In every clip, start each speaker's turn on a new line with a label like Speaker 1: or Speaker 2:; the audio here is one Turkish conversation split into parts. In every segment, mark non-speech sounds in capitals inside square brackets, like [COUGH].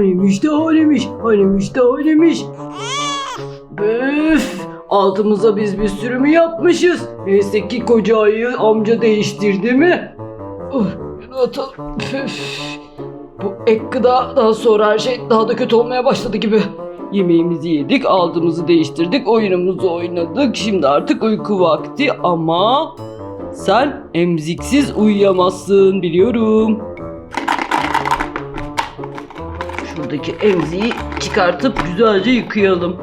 Speaker 1: Hanimiş de hanimiş. Hanimiş de hanimiş. Üf. Altımıza biz bir sürü mü yapmışız? Neyse ki koca ayı amca değiştirdi mi? Uh, bunu atalım. Üf. Bu ek gıda daha sonra her şey daha da kötü olmaya başladı gibi. Yemeğimizi yedik, altımızı değiştirdik, oyunumuzu oynadık. Şimdi artık uyku vakti ama sen emziksiz uyuyamazsın biliyorum. Şuradaki emziği çıkartıp güzelce yıkayalım.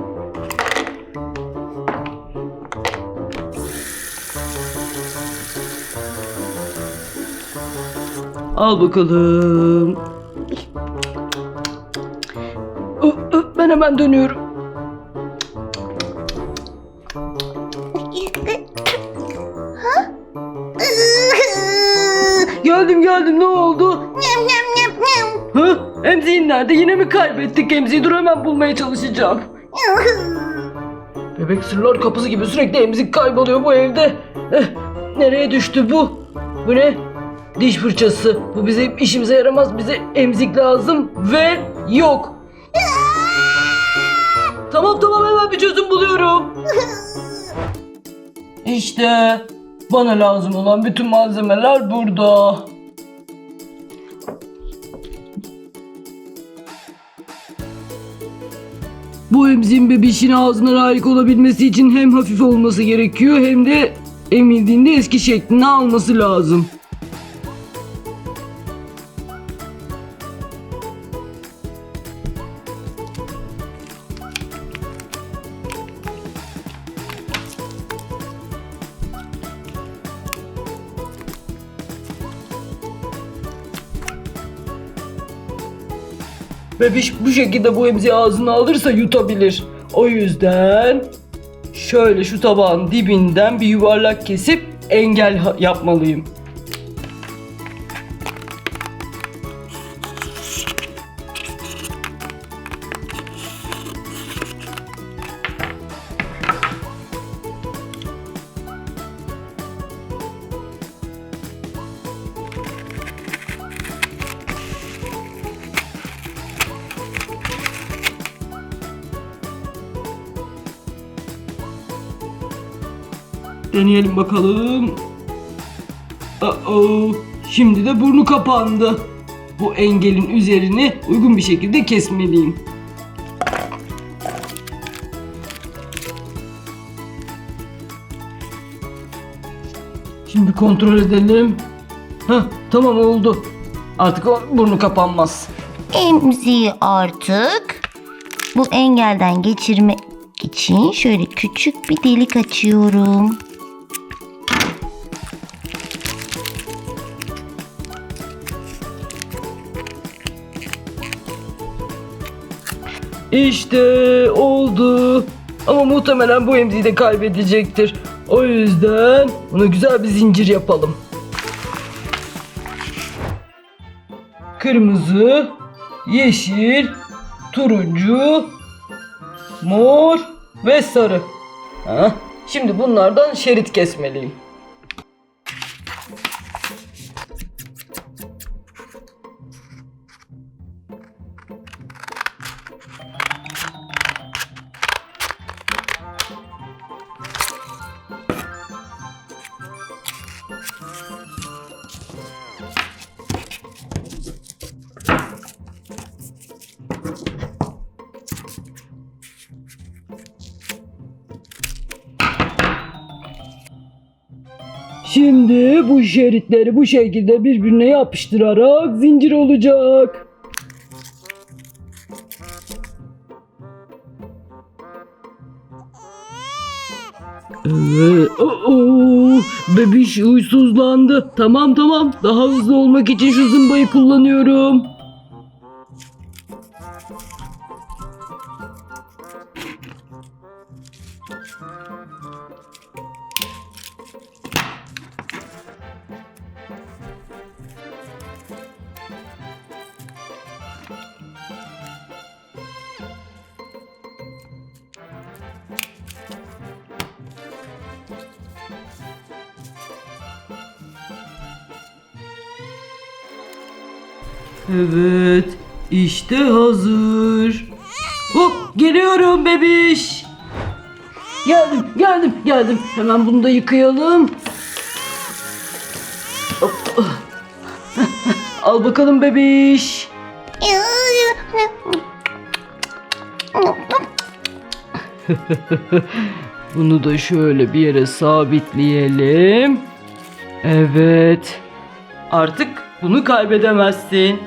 Speaker 1: Al bakalım. Ben hemen dönüyorum. Geldim geldim ne oldu? Hı? Emziğin nerede? Yine mi kaybettik emziği? Dur hemen bulmaya çalışacağım. Bebek sırlar kapısı gibi sürekli emzik kayboluyor bu evde. Eh, nereye düştü bu? Bu ne? Diş fırçası. Bu bizim işimize yaramaz. Bize emzik lazım ve yok. tamam tamam hemen bir çözüm buluyorum. İşte bana lazım olan bütün malzemeler burada. Bu emziğin bebişin ağzına layık olabilmesi için hem hafif olması gerekiyor hem de emildiğinde eski şeklini alması lazım. Bebiş bu şekilde bu emziği ağzına alırsa yutabilir. O yüzden şöyle şu tabağın dibinden bir yuvarlak kesip engel yapmalıyım. Deneyelim bakalım. Uh Şimdi de burnu kapandı. Bu engelin üzerini uygun bir şekilde kesmeliyim. Şimdi kontrol edelim. Heh, tamam oldu. Artık o burnu kapanmaz.
Speaker 2: Emziği artık bu engelden geçirmek için şöyle küçük bir delik açıyorum.
Speaker 1: İşte oldu. Ama muhtemelen bu emziği de kaybedecektir. O yüzden ona güzel bir zincir yapalım. Kırmızı, yeşil, turuncu, mor ve sarı. Ha, şimdi bunlardan şerit kesmeliyim. Şimdi bu şeritleri bu şekilde birbirine yapıştırarak zincir olacak. Evet. Oo, bebiş huysuzlandı. Tamam tamam. Daha hızlı olmak için şu zımbayı kullanıyorum. Evet. İşte hazır. Hop geliyorum bebiş. Geldim geldim geldim. Hemen bunu da yıkayalım. Al bakalım bebiş. [LAUGHS] Bunu da şöyle bir yere sabitleyelim. Evet. Artık bunu kaybedemezsin.